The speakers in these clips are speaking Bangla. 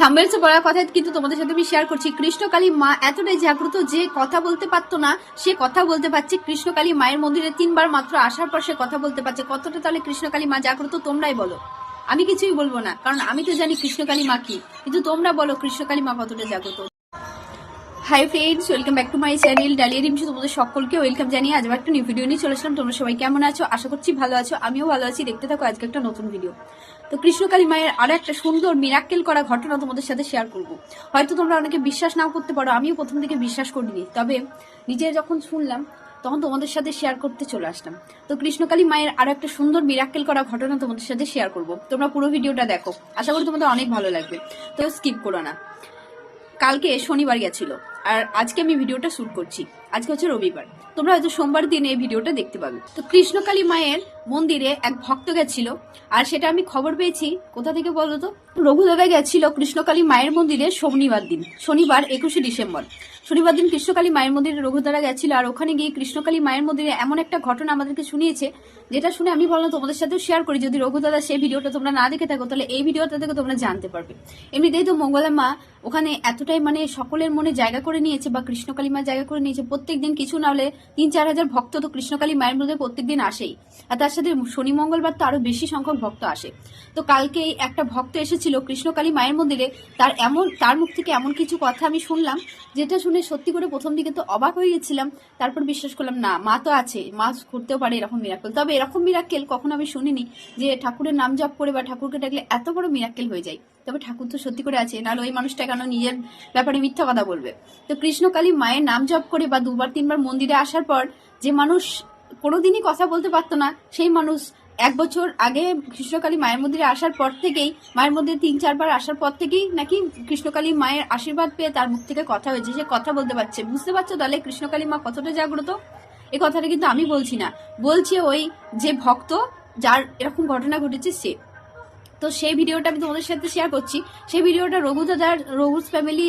থাম্বেলসে বলার কথা কিন্তু তোমাদের সাথে আমি শেয়ার করছি। কৃষ্ণকালী মা এতটাই জাগ্রত যে কথা বলতে পারতো না, সে কথা বলতে পারছে। কৃষ্ণকালী মায়ের মন্দিরে তিনবার মাত্র আসার পর সে কথা বলতে পারছে। কতটা তাহলে কৃষ্ণকালী মা জাগ্রত তোমরাই বলো। আমি কিছুই বলব না, কারণ আমি তো জানি কৃষ্ণকালী মা কি। কিন্তু তোমরা বলো কৃষ্ণকালী মা কতটা জাগ্রত। Hi friends welcome back to my channel Dalia Rimsu তোমাদের সকলকে ওয়েলকাম জানিয়ে আজ একটা নিউ ভিডিও নিয়ে চলে আসলাম। তোমরা সবাই কেমন আছো? আশা করছি ভালো আছো। আমিও ভালো আছি। দেখতে থাকো, আজকে একটা নতুন ভিডিও তো কৃষ্ণকালী মায়ের আরও একটা সুন্দর মিরাক্কেল করা ঘটনা তোমাদের সাথে শেয়ার করব। হয়তো তোমরা অনেকে বিশ্বাস নাও করতে পারো, আমিও প্রথম থেকে বিশ্বাস করিনি। তবে নিজে যখন শুনলাম, তখন তোমাদের সাথে শেয়ার করতে চলে আসলাম। তো কৃষ্ণকালী মায়ের আরও একটা সুন্দর মিরাক্কেল করা ঘটনা তোমাদের সাথে শেয়ার করব। তোমরা পুরো ভিডিওটা দেখো। আশা করি তোমাদের অনেক ভালো লাগবে। তো স্কিপ করো না। কালকে শনিবার গেছিল। আর আজকে আমি ভিডিওটা শুট করছি। আজকে হচ্ছে রবিবার। তোমরা হয়তো সোমবার দিন এই ভিডিওটা দেখতে পাবে। তো কৃষ্ণকালী মায়ের মন্দিরে এক ভক্ত গেছিল আর সেটা আমি খবর পেয়েছি। কোথা থেকে বলো তো? রঘুদাদা গেছিল কৃষ্ণকালী মায়ের মন্দিরে শনিবার দিন, শনিবার একুশে ডিসেম্বর। শনিবার দিন কৃষ্ণকালী মায়ের মন্দিরে রঘুদাদা গেছিল আর ওখানে গিয়ে কৃষ্ণকালী মায়ের মন্দিরে এমন একটা ঘটনা আমাদেরকে শুনিয়েছে, যেটা শুনে আমি বললাম তোমাদের সাথে শেয়ার করি। যদি রঘুদাদা সেই ভিডিওটা তোমরা না দেখে থাকো, তাহলে এই ভিডিওটা থেকে তোমরা জানতে পারবে। এমনিতেই তো মঙ্গলা মা ওখানে এতটাই মানে সকলের মনে জায়গা করে নিয়েছে বা কৃষ্ণকালী মা জায়গা করে নিয়েছে, প্রত্যেকদিন কিছু না হলে তিন চার হাজার ভক্ত তো কৃষ্ণকালী মায়ের মধ্যে প্রত্যেকদিন আসেই। আর তার সাথে শনি, মঙ্গলবার তো আরও বেশি সংখ্যক ভক্ত আসে। তো কালকে একটা ভক্ত এসেছিল কৃষ্ণকালী মায়ের মন্দিরে, তার এমন, তার মুখ থেকে এমন কিছু কথা আমি শুনলাম, যেটা শুনে সত্যি করে প্রথম দিকে তো অবাক হয়ে গেছিলাম, তারপর বিশ্বাস করলাম, না, মা তো আছে, মা করতেও পারে এরকম মিরাক্কেল তবে এরকম মিরাক্কেল কখনো আমি শুনিনি যে ঠাকুরের নাম জপ করে বা ঠাকুরকে ডাকলে এত বড় মিরাক্কেল হয়ে যায়। তবে ঠাকুর তো সত্যি করে আছে নাহলে ওই মানুষটা কেন নিজের ব্যাপারে মিথ্যা কথা বলবে? তো কৃষ্ণকালী মায়ের নাম জপ করে বা দুবার তিনবার মন্দিরে আসার পর যে মানুষ কোনোদিনই কথা বলতে পারতো না, সেই মানুষ এক বছর আগে কৃষ্ণকালী মায়ের মন্দিরে আসার পর থেকেই, মায়ের মন্দিরে তিন, চারবার আসার পর থেকেই নাকি কৃষ্ণকালী মায়ের আশীর্বাদ পেয়ে তার মুখ থেকে কথা হয়েছে, সে কথা বলতে পারছে। বুঝতে পারছ তাহলে কৃষ্ণকালী মা কতটা জাগ্রত? এ কথাটা কিন্তু আমি বলছি না। বলছে ওই যে ভক্ত, যার এরকম ঘটনা ঘটেছে সে। তো সেই ভিডিওটা আমি তোমাদের সাথে শেয়ার করছি। সেই ভিডিওটা রঘু দাদার রঘুস ফ্যামিলি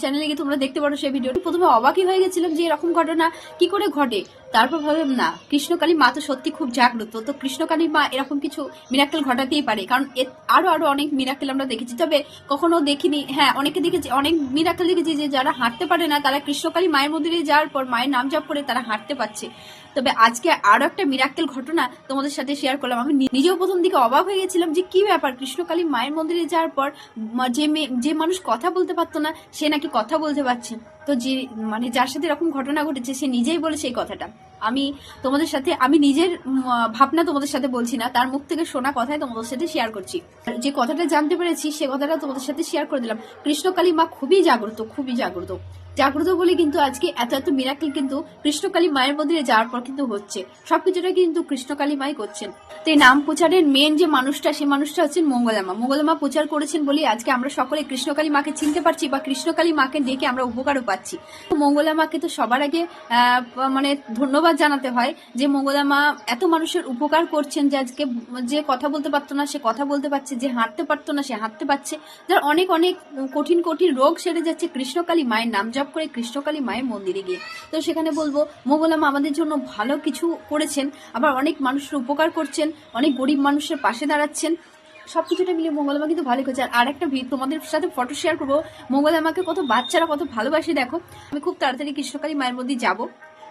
চ্যানেলে গিয়ে তোমরা দেখতে পারো সেই ভিডিওটি। প্রথমে অবাকই হয়ে গেছিলাম যে এরকম ঘটনা কি করে ঘটে? তারপর ভাবলাম, না, কৃষ্ণকালী মা তো সত্যি খুব জাগ্রত। তো কৃষ্ণকালী মা এরকম কিছু মিরাক্কেল ঘটাতেই পারে। কারণ আরও আরও অনেক মিরাক্কেল আমরা দেখেছি। তবে কখনো দেখিনি হ্যাঁ অনেকে দেখেছি, অনেক মিরাক্কেল দেখেছি যে যারা হাঁটতে পারে না, তারা কৃষ্ণকালী মায়ের মন্দিরে যাওয়ার পর মায়ের নাম জপ করে তারা হাঁটতে পারছে। তবে আজকে আরও একটা মিরাক্কেল ঘটনা তোমাদের সাথে শেয়ার করলাম। আমি নিজেও প্রথম দিকে অবাক হয়ে গেছিলাম যে কি ব্যাপার। কৃষ্ণকালী মায়ের মন্দিরে যাওয়ার পর যে মেয়ে- যে মানুষ কথা বলতে পারতো না, সে নাকি কথা বলতে পারছে। তো যে মানে যার সাথে এরকম ঘটনা ঘটেছে, সে নিজেই বলেছে এই কথাটা। আমি তোমাদের সাথে, আমি নিজের ভাবনা তোমাদের সাথে বলছি না, তার মুখ থেকে শোনা কথাই তোমাদের সাথে শেয়ার করছি। যে কথাটা জানতে পেরেছি, সে কথাটা তোমাদের সাথে শেয়ার করে দিলাম। কৃষ্ণকালী মা খুবই জাগ্রত খুবই জাগ্রত। জাগ্রত বলে কিন্তু আজকে এত এত মিরাকেল কিন্তু কৃষ্ণকালী মায়ের মন্দিরে যাওয়ার পর কিন্তু হচ্ছে। সবকিছুটা কিন্তু কৃষ্ণকালী মাই করছেন। তো এই নাম প্রচারের মেন যে মানুষটা সেই মানুষটা হচ্ছেন মঙ্গলামা। মঙ্গলামা প্রচার করেছেন বলেই আজকে আমরা সকলে কৃষ্ণকালী মাকে চিনতে পারছি বা কৃষ্ণকালী মাকে ডেকে আমরা উপকারও পাচ্ছি। তো মঙ্গলা মাকে তো সবার আগে মানে ধন্যবাদ জানাতে হয় যে মঙ্গলা মা এত মানুষের উপকার করছেন যে আজকে যে কথা বলতে পারতো না, সে কথা বলতে পারছে, যে হাঁটতে পারতো না, সে হাঁটতে পারছে। যার অনেক অনেক কঠিন কঠিন রোগ সেরে যাচ্ছে কৃষ্ণকালী মায়ের নাম জপ করে কৃষ্ণকালী মায়ের মন্দিরে গিয়ে। তো সেখানে বলব, মঙ্গলা মা আমাদের জন্য ভালো কিছু করেছেন, আবার অনেক মানুষের উপকার করছেন, অনেক গরিব মানুষের পাশে দাঁড়াচ্ছেন। সবকিছুটা মিলিয়ে মঙ্গলামা কিন্তু ভালো করছে। আর আরেকটা ভিড়, তোমাদের সাথে ফটো শেয়ার করব। মঙ্গলামাকে কত বাচ্চারা কত ভালোবাসে, দেখো। আমি খুব তাড়াতাড়ি কৃষ্ণকালী মায়ের মধ্যে যাব।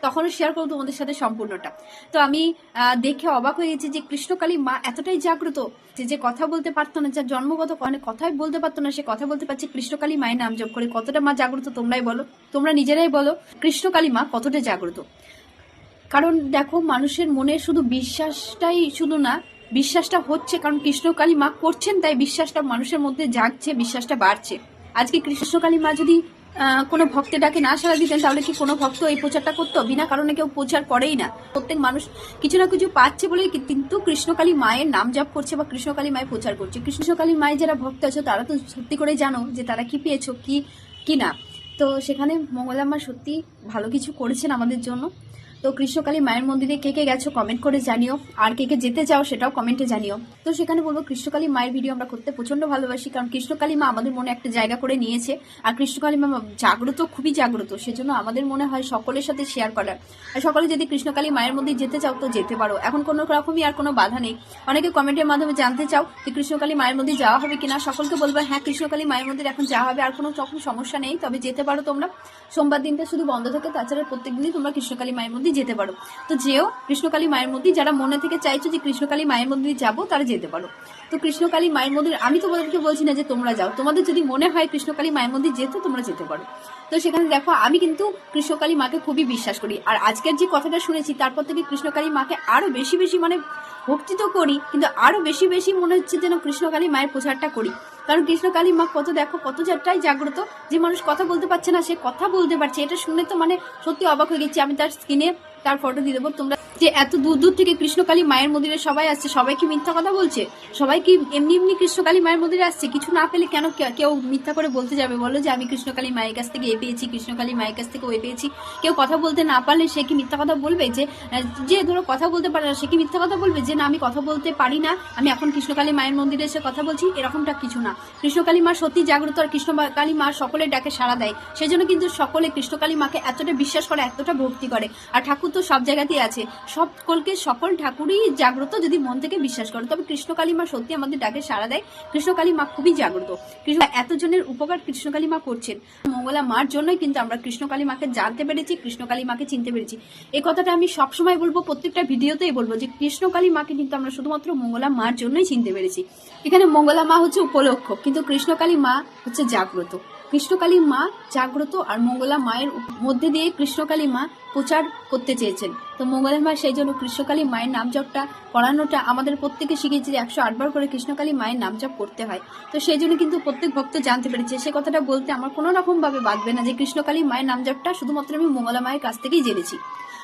তখনও শেয়ার করব তোমাদের সাথে সম্পূর্ণটা। তো আমি দেখে অবাক হয়ে গেছি যে কৃষ্ণকালী মা এতটাই জাগ্রত যে যে কথা বলতে পারতো না, যার জন্মগত অনেক কথাই বলতে পারতো না, সে কথা বলতে পারছে কৃষ্ণকালী মায়ের নাম জপ করে। কতটা মা জাগ্রত তোমরাই বলো। তোমরা নিজেরাই বলো কৃষ্ণকালী মা কতটা জাগ্রত। কারণ দেখো, মানুষের মনে শুধু বিশ্বাসটাই শুধু না, বিশ্বাসটা হচ্ছে। কারণ কৃষ্ণকালী মা করছেন, তাই বিশ্বাসটা মানুষের মধ্যে জাগছে, বিশ্বাসটা বাড়ছে। আজকে কৃষ্ণকালী মা যদি কোনো ভক্তের ডাকে না সারা দিতেন, তাহলে কি কোনো ভক্ত এই প্রচারটা করতো? বিনা কারণে কেউ প্রচার করেই না। প্রত্যেক মানুষ কিছু না কিছু পাচ্ছে বলে কিন্তু কৃষ্ণকালী মায়ের নাম জাপ করছে বা কৃষ্ণকালী মায়ের প্রচার করছে। কৃষ্ণকালী মায়ের যারা ভক্ত আছে, তারা তো সত্যি করে জানো যে তারা কি পেয়েছ, কি কি না। তো সেখানে মঙ্গলাম্মা সত্যি ভালো কিছু করেছেন আমাদের জন্য। তো কৃষ্ণকালী মায়ের মন্দিরে কে কে গেছো কমেন্ট করে জানিও। আর কে কে যেতে চাও সেটাও কমেন্টে জানিও। তো সেখানে বলব কৃষ্ণকালী মায়ের ভিডিও আমরা করতে প্রচণ্ড ভালোবাসি, কারণ কৃষ্ণকালী মা আমাদের মনে একটা জায়গা করে নিয়েছে। আর কৃষ্ণকালী মা জাগ্রত, খুবই জাগ্রত, সেজন্য আমাদের মনে হয় সকলের সাথে শেয়ার করার। আর সকলে যদি কৃষ্ণকালী মায়ের মন্দির যেতে চাও তো যেতে পারো। এখন কোনো রকমই আর কোনো বাধা নেই। অনেকে কমেন্টের মাধ্যমে জানতে চাও যে কৃষ্ণকালী মায়ের মন্দির যাওয়া হবে কিনা, সকলকে বলব হ্যাঁ কৃষ্ণকালী মায়ের মন্দির এখন যাওয়া হবে। আর কোনো রকম সমস্যা নেই, তবে যেতে পারো তোমরা। সোমবার দিনটা শুধু বন্ধ থাকে, তাছাড়া প্রত্যেক দিনই তোমরা কৃষ্ণকালী মায়ের মন্দির যেতে পারো। তো যেও কৃষ্ণকালী মায়ের মন্দির যারা মনে থেকে চাইছো যে কৃষ্ণকালী মায়ের মন্দির যাব, তারা যেতে পারো। তো কৃষ্ণকালী মায়ের মন্দির আমি তোমাদেরকে বলছি না যে তোমরা যাও, তোমাদের যদি মনে হয় কৃষ্ণকালী মায়ের মন্দির যেতে, তোমরা যেতে পারো। তো সেখানে দেখো, আমি কিন্তু কৃষ্ণকালী মাকে খুবই বিশ্বাস করি। আর আজকের যে কথাটা শুনেছি, তারপর থেকে কৃষ্ণকালী মাকে আরও বেশি বেশি মানে ভক্তি তো করি, কিন্তু আরও বেশি বেশি মনে হচ্ছে যেন কৃষ্ণকালী মায়ের প্রচারটা করি। কারণ কৃষ্ণকালী মা কত দেখো, কত যাত্রাই জাগ্রত যে মানুষ কথা বলতে পারছে না, সে কথা বলতে পারছে। এটা শুনে তো মানে সত্যি অবাক হয়ে গেছি। আমি তার স্ক্রিনে তার ফটো দিয়ে দেবো। তোমরা যে এত দূর দূর থেকে কৃষ্ণকালী মায়ের মন্দিরে সবাই আসছে, সবাই কি মিথ্যা কথা বলছে? সবাই কি এমনি এমনি কৃষ্ণকালী মায়ের মন্দিরে আসছে? কিছু না পেলে কেন কেউ মিথ্যা করে বলতে যাবে? বলো যে আমি কৃষ্ণকালী মায়ের কাছ থেকে এ পেয়েছি, কৃষ্ণকালী মায়ের কাছ থেকে ওই পেয়েছি। কেউ কথা বলতে না পারলে সে কি মিথ্যা কথা বলবে? যে যে ধরো কথা বলতে পারে না, সে কি মিথ্যা কথা বলবে? যে না, আমি কথা বলতে পারি না, আমি এখন কৃষ্ণকালী মায়ের মন্দিরে এসে কথা বলছি, এরকমটা কিছু না। কৃষ্ণকালী মা সত্যি জাগ্রত আর কৃষ্ণকালী মা সকলের ডাকে সাড়া দেয়। সেই জন্য কিন্তু সকলে কৃষ্ণকালী মাকে এতটা বিশ্বাস করে, এতটা ভক্তি করে। আর ঠাকুর তো সব জায়গাতেই আছে। সকলকে সকল ঠাকুরই জাগ্রত যদি মন থেকে বিশ্বাস করে। তবে কৃষ্ণকালী মা সত্যি আমাদের ডাকে সাড়া দেয়। কৃষ্ণকালী মা খুবই জাগ্রত। কৃষ্ণ এতজনের উপকার কৃষ্ণকালী মা করছেন। মঙ্গলা মার জন্যই কিন্তু আমরা কৃষ্ণকালী মাকে জানতে পেরেছি কৃষ্ণকালী মাকে চিনতে পেরেছি। এই কথাটা আমি সবসময় বলব, প্রত্যেকটা ভিডিওতেই বলব যে কৃষ্ণকালী মাকে কিন্তু আমরা শুধুমাত্র মঙ্গলা মার জন্যই চিনতে পেরেছি। এখানে মঙ্গলা মা হচ্ছে উপলক্ষ, কিন্তু কৃষ্ণকালী মা হচ্ছে জাগ্রত। কৃষ্ণকালী মা জাগ্রত আর মঙ্গলা মায়ের মধ্যে দিয়ে কৃষ্ণকালী মা প্রচার করতে চেয়েছেন। তো মঙ্গলা মা সেই জন্য কৃষ্ণকালী মায়ের নাম জপটা পড়ানোটা আমাদের প্রত্যেকে শিখেছি যে একশো আটবার করে কৃষ্ণকালী মায়ের নাম জপ করতে হয়। তো সেই জন্য কিন্তু প্রত্যেক ভক্ত জানতে পেরেছে। সে কথাটা বলতে আমার কোনো রকমভাবে বাঁধবে না যে কৃষ্ণকালী মায়ের নাম জপটা শুধুমাত্র আমি মঙ্গলা মায়ের কাছ থেকেই জেনেছি।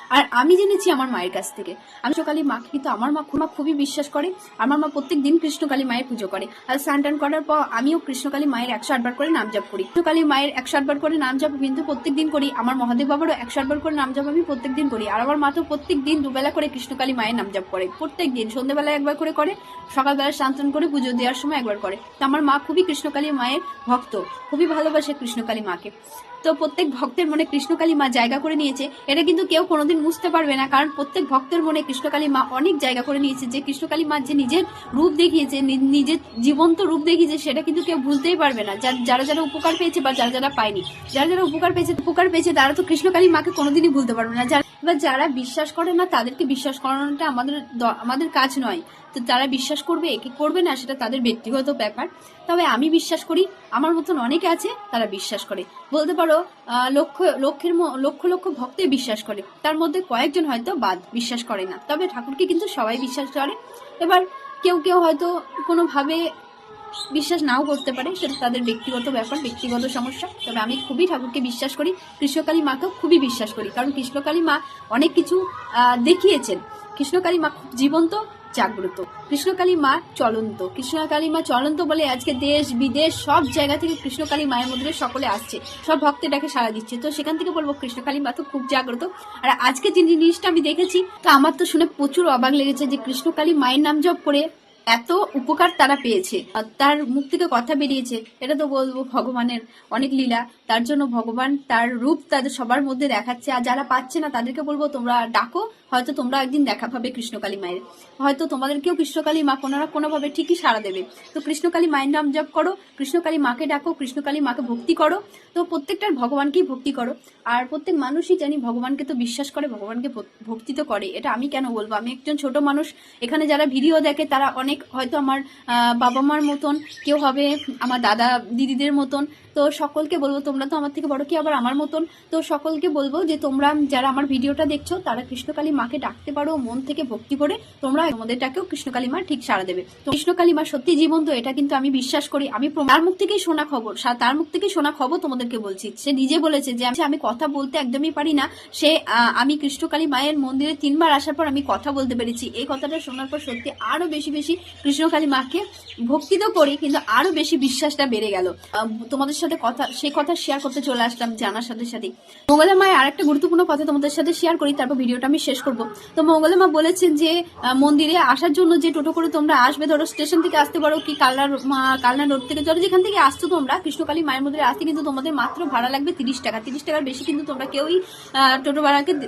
আর আমি জেনেছি আমার মায়ের কাছ থেকে। আমি কৃষ্ণকালী মাকে কিন্তু আমার মা মা খুবই বিশ্বাস করে। আমার মা প্রত্যেক দিন কৃষ্ণকালী মায়ের পুজো করে। আর স্নান টান করার পর আমিও কৃষ্ণকালী মায়ের একশো আটবার করে নাম জপ করি। কৃষ্ণকালী মায়ের একশো আটবার করে নাম জপ কিন্তু প্রত্যেক দিন করি। আমার মহাদেব বাবারও একশো আটবার করে নাম জপ আমি প্রত্যেক দিন করি। আর আমার মা তো প্রত্যেক দিন দুবেলা করে কৃষ্ণকালী মায়ের নাম জপ করে। প্রত্যেক দিন সন্ধ্যেবেলা একবার করে করে, সকালবেলা স্নান টান করে পুজো দেওয়ার সময় একবার করে। তো আমার মা খুবই কৃষ্ণকালী মায়ের ভক্ত। খুবই ভালোবাসে কৃষ্ণকালী মাকে। তো প্রত্যেক ভক্তের মনে কৃষ্ণকালী মা জায়গা করে নিয়েছে। এটা কিন্তু কেউ কোনোদিন বুঝতে পারবে না, কারণ প্রত্যেক ভক্তের মনে কৃষ্ণকালী মা অনেক জায়গা করে নিয়েছে। যে কৃষ্ণকালী মা যে নিজের রূপ দেখিয়েছে নিজের জীবন্ত রূপ দেখিয়েছে, সেটা কিন্তু কেউ ভুলতেই পারবে না। যারা যারা উপকার পেয়েছে বা যারা যারা পায়নি, যারা যারা উপকার পেয়েছে উপকার পেয়েছে, তারা তো কৃষ্ণকালী মাকে কোনোদিনই ভুলতে পারবে না। এবার যারা বিশ্বাস করে না, তাদেরকে বিশ্বাস করানোটা আমাদের আমাদের কাজ নয়। তো যারা বিশ্বাস করবে একে করবে না সেটা তাদের ব্যক্তিগত ব্যাপার। তবে আমি বিশ্বাস করি, আমার মতন অনেকে আছে, তারা বিশ্বাস করে। বলতে পারো লক্ষ, লক্ষের লক্ষ লক্ষ ভক্তে বিশ্বাস করে। তার মধ্যে কয়েকজন হয়তো বাদ বিশ্বাস করে না। তবে ঠাকুরকে কিন্তু সবাই বিশ্বাস করে। এবার কেউ কেউ হয়তো কোনোভাবে বিশ্বাস নাও করতে পারে, সেটা তাদের ব্যক্তিগত ব্যাপার, ব্যক্তিগত সমস্যা। তবে আমি খুবই ঠাকুরকে বিশ্বাস করি, কৃষ্ণকালী মাকেও খুবই বিশ্বাস করি, কারণ কৃষ্ণকালী মা অনেক কিছু দেখিয়েছেন। কৃষ্ণকালী মা খুব জীবন্ত, জাগ্রত। কৃষ্ণকালী মা চলন্ত। কৃষ্ণকালী মা চলন্ত বলে আজকে দেশ, বিদেশ, সব জায়গা থেকে কৃষ্ণকালী মায়ের মধ্যে সকলে আসছে। সব ভক্তেটাকে সাড়া দিচ্ছে। তো সেখান থেকে বলব, কৃষ্ণকালী মা তো খুব জাগ্রত। আর আজকে যে জিনিসটা আমি দেখেছি, তা আমার তো শুনে প্রচুর অবাক লেগেছে যে কৃষ্ণকালী মায়ের নাম জপ করে এত উপকার তারা পেয়েছে। তার মুখ থেকে কথা বেরিয়েছে, এটা তো বলব ভগবানের অনেক লীলা। তার জন্য ভগবান তার রূপ তাদের সবার মধ্যে দেখাচ্ছে। আর যারা পাচ্ছে না, তাদেরকে বলব, তোমরা ডাকো, হয়তো তোমরা একদিন দেখা পাবে কৃষ্ণকালী মায়ের। হয়তো তোমাদেরকেও কৃষ্ণকালী মা কোনো কোনোভাবে ঠিকই সাড়া দেবে। তো কৃষ্ণকালী মায়ের নাম জপ করো, কৃষ্ণকালী মাকে ডাকো, কৃষ্ণকালী মাকে ভক্তি করো। তো প্রত্যেকটার ভগবানকেই ভক্তি করো। আর প্রত্যেক মানুষই জানি ভগবানকে তো বিশ্বাস করে, ভগবানকে ভক- ভক্তি তো করে। এটা আমি কেন বলব? আমি একজন ছোট মানুষ। এখানে যারা ভিডিও দেখে, তারা অনেক হয়তো আমার বাবা মার মতন, কেউ হবে আমার দাদা, দিদিদের মতন। তো সকলকে বলব, তোমরা তো আমার থেকে বড় কি আবার আমার মতন। তো সকলকে বলব যে, তোমরা যারা আমার ভিডিওটা দেখছ, তারা কৃষ্ণকালী মাকে ডাকতে পারো, মন থেকে ভক্তি করে। তোমরা তোমাদেরটাকেও কৃষ্ণকালী মা ঠিক সাড়া দেবে। তো কৃষ্ণকালী মা সত্যি জীবন্ত, এটা কিন্তু আমি বিশ্বাস করি। আমি তার মুখ থেকেই শোনা খবর। তার মুখ থেকেই শোনা খবর তোমাদেরকে বলছি। সে নিজে বলেছে যে, আমি কথা বলতে একদমই পারি না। সে আমি কৃষ্ণকালী মায়ের মন্দিরে তিনবার আসার পর আমি কথা বলতে পেরেছি। এই কথাটা শোনার পর সত্যি আরও বেশি বেশি কৃষ্ণকালী মাকে ভক্তি তো করি কিন্তু আরও বেশি বিশ্বাসটা বেড়ে গেল। তোমাদের সাথে কথা সেই কথা শেয়ার করতে চলে আসলাম জানার সাথে সাথে। মঙ্গলা মায়ের আরেকটা গুরুত্বপূর্ণ কথা তোমাদের সাথে শেয়ার করি তারপর ভিডিওটা আমি শেষ করব। তো মঙ্গলা মা বলেছেন যে মন্দিরে আসার জন্য যে টোটো করে তোমরা আসবে ধরো স্টেশন থেকে আসতে পারো কি কালনা মা- কালনা রোড থেকে ধরো যেখান থেকে আসছো তোমরা কৃষ্ণকালী মায়ের মন্দিরে আসতে কিন্তু তোমাদের মাত্র ভাড়া লাগবে তিরিশ টাকা। তিরিশ টাকার বেশি কিন্তু তোমরা কেউই আহ, টোটো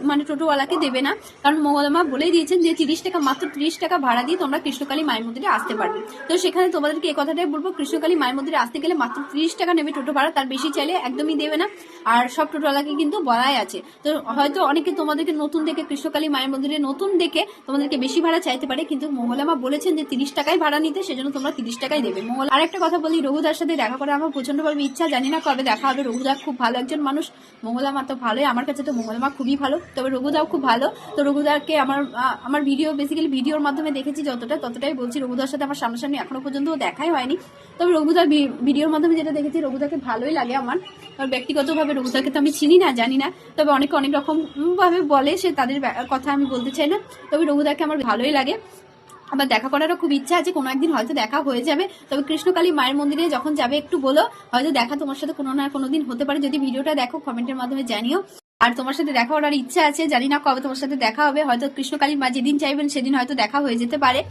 মানে টোটোওয়ালাকে দেবে না। কারণ মঙ্গলা মা বলেই দিয়েছেন যে তিরিশ টাকা মাত্র তিরিশ টাকা ভাড়া দিয়ে তোমরা কৃষ্ণকালী মায়ের মন্দিরে আসতে পারবে। তো সেখানে তোমাদেরকে এই কথাটাই বলব, কৃষ্ণকালী মায়ের মন্দিরে আসতে গেলে মাত্র তিরিশ টাকা নেবে টোটো ভাড়া, তার বেশি চাইলে একদমই দেবে না। আর সব টোটোওয়ালাকে কিন্তু বলাই আছে। তো হয়তো অনেকে তোমাদেরকে নতুন দেখে, কৃষ্ণকালী মায়ের মন্দিরে নতুন দেখে তোমাদেরকে বেশি ভাড়া চাইতে পারে, কিন্তু মঙ্গলামা বলেছেন যে তিরিশ টাকায় ভাড়া নিতে, সেজন্য তোমরা তিরিশ টাকাই দেবে। মঙ্গল আর একটা কথা বলি, রঘুদার সাথে দেখা করে আমার প্রচণ্ড ভাবে ইচ্ছা, জানি না কবে দেখা হবে। রঘুদা খুব ভালো একজন মানুষ। মঙ্গলামা তো ভালোই, আমার কাছে তো মঙ্গলামা খুবই ভালো। তবে রঘুদাও খুব ভালো। তো রঘুদাকে আমার আমার ভিডিও বেসিক্যালি ভিডিওর মাধ্যমে দেখেছি যতটা, ততটাই বলছি। রঘুদার সাথে আমার সামনাসামনি এখনও পর্যন্ত দেখাই হয়নি। তবে রঘুদার ভিডিওর মাধ্যমে যেটা দেখেছি, রঘুদাকে ভালোই লাগে আমার। আর ব্যক্তিগতভাবে রঘুদাকে তো আমি চিনি না, জানি না। তবে অনেকে, অনেক রকম ভাবে বলে সে তাদের কথা আমি বলতে চাই না। তবে রঘুদাকে আমার ভালোই লাগে। আবার দেখা করারও খুব ইচ্ছা আছে, কোনো একদিন হয়তো দেখা হয়ে যাবে। তবে কৃষ্ণকালী মায়ের মন্দিরে যখন যাবে, একটু বলো। হয়তো দেখা তোমার সাথে কোনো না কোনো দিন হতে পারে। যদি ভিডিওটা দেখো কমেন্টের মাধ্যমে জানিও। আর তোমার সাথে দেখা করার ইচ্ছা আছে, জানি না কবে তোমার সাথে দেখা হবে, হয়তো কৃষ্ণকালী মা যেদিন চাইবেন সেদিন হয়তো দেখা হয়ে যেতে পারে।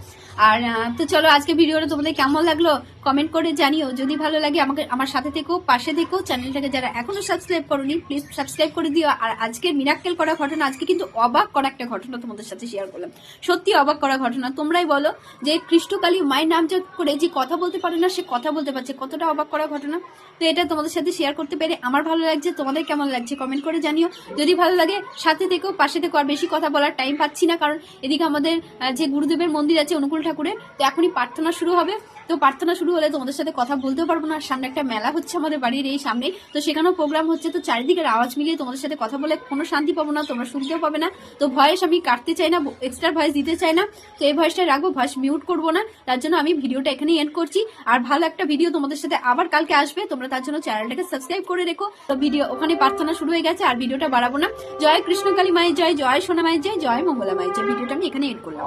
আর তো চলো আজকে ভিডিওটা তোমাদের কেমন লাগল? কমেন্ট করে জানিও। যদি ভালো লাগে আমাকে, আমার সাথে থেকেও পাশে থেকেও চ্যানেলটাকে যারা এখনও সাবস্ক্রাইব করনি প্লিজ সাবস্ক্রাইব করে দিও। আর আজকের মিরাক্কেল করা ঘটনা, আজকে কিন্তু অবাক করা একটা ঘটনা তোমাদের সাথে শেয়ার করলাম। সত্যি অবাক করা ঘটনা। তোমরাই বলো যে কৃষ্ণকালী মায়ের নাম করে যে কথা বলতে পারে না, সে কথা বলতে পারছে। কতটা অবাক করা ঘটনা। তো এটা তোমাদের সাথে শেয়ার করতে পেরে আমার ভালো লাগছে। তোমাদের কেমন লাগছে কমেন্ট করে জানিও। যদি ভালো লাগে, সাথে থেকেও পাশে থেকেও আর বেশি কথা বলার টাইম পাচ্ছি না, কারণ এদিকে আমাদের যে গুরুদেবের মন্দির আছে অনুকূল ঠাকুরের, তো এখনই প্রার্থনা শুরু হবে। তো প্রার্থনা শুরু হলে তোমাদের সাথে কথা বলতেও পারব না। সামনে একটা মেলা হচ্ছে আমাদের বাড়ির এই সামনে। তো সেখানেও প্রোগ্রাম হচ্ছে। তো চারিদিকের আওয়াজ মিলিয়ে তোমাদের সাথে কথা বলে কোনো শান্তি পাবো না, তোমরা শুনতেও পাবে না। তো ভয়েস আমি কাটতে চাই না এক্সট্রা ভয়েস দিতে চাই না। তো এই ভয়েসটা রাখব ভয়েস মিউট করব না। তার জন্য আমি ভিডিওটা এখানে এন্ড করছি। আর ভালো একটা ভিডিও তোমাদের সাথে আবার কালকে আসবে। তোমরা তার জন্য চ্যানেলটাকে সাবস্ক্রাইব করে রেখো। তো ভিডিও ওখানে প্রার্থনা শুরু হয়ে গেছে। আর ভিডিওটা বাড়াবো না। জয় কৃষ্ণকালী মায়ের জয় জয় সোনা মায়ের জয় জয় মঙ্গলা মায়ের জয়। ভিডিওটা আমি এখানে এন্ড করলাম।